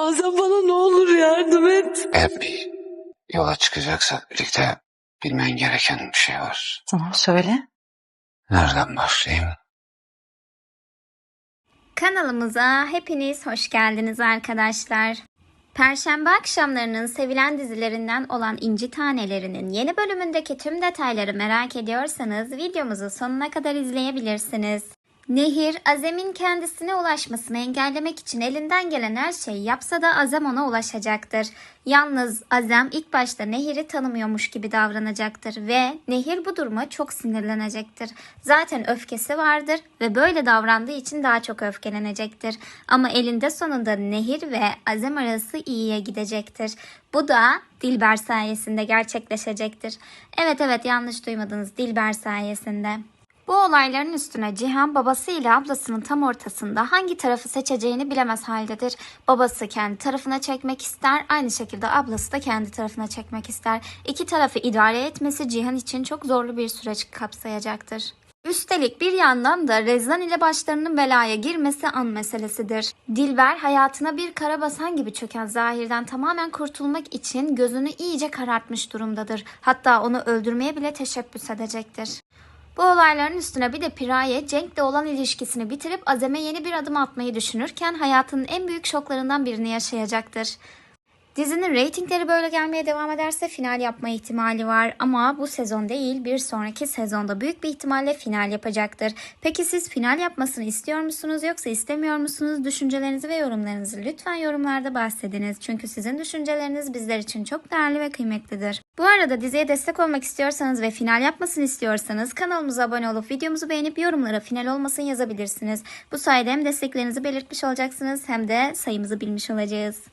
Azem bana ne olur yardım et. Bir yola çıkacaksak birlikte bilmen gereken bir şey var. Tamam söyle. Nereden başlayayım? Kanalımıza hepiniz hoş geldiniz arkadaşlar. Perşembe akşamlarının sevilen dizilerinden olan İnci Tanelerinin yeni bölümündeki tüm detayları merak ediyorsanız videomuzu sonuna kadar izleyebilirsiniz. Nehir, Azem'in kendisine ulaşmasını engellemek için elinden gelen her şeyi yapsa da Azem ona ulaşacaktır. Yalnız Azem ilk başta Nehir'i tanımıyormuş gibi davranacaktır ve Nehir bu duruma çok sinirlenecektir. Zaten öfkesi vardır ve böyle davrandığı için daha çok öfkelenecektir. Ama elinde sonunda Nehir ve Azem arası iyiye gidecektir. Bu da Dilber sayesinde gerçekleşecektir. Evet evet yanlış duymadınız Dilber sayesinde. Bu olayların üstüne Cihan babasıyla ablasının tam ortasında hangi tarafı seçeceğini bilemez haldedir. Babası kendi tarafına çekmek ister, aynı şekilde ablası da kendi tarafına çekmek ister. İki tarafı idare etmesi Cihan için çok zorlu bir süreç kapsayacaktır. Üstelik bir yandan da Rezan ile başlarının belaya girmesi an meselesidir. Dilber hayatına bir kara basan gibi çöken Zahir'den tamamen kurtulmak için gözünü iyice karartmış durumdadır. Hatta onu öldürmeye bile teşebbüs edecektir. Bu olayların üstüne bir de Piraye Cenk'le olan ilişkisini bitirip Azem'e yeni bir adım atmayı düşünürken hayatının en büyük şoklarından birini yaşayacaktır. Dizinin reytingleri böyle gelmeye devam ederse final yapma ihtimali var ama bu sezon değil bir sonraki sezonda büyük bir ihtimalle final yapacaktır. Peki siz final yapmasını istiyor musunuz yoksa istemiyor musunuz? Düşüncelerinizi ve yorumlarınızı lütfen yorumlarda bahsediniz. Çünkü sizin düşünceleriniz bizler için çok değerli ve kıymetlidir. Bu arada diziye destek olmak istiyorsanız ve final yapmasını istiyorsanız kanalımıza abone olup videomuzu beğenip yorumlara final olmasın yazabilirsiniz. Bu sayede hem desteklerinizi belirtmiş olacaksınız hem de sayımızı bilmiş olacağız.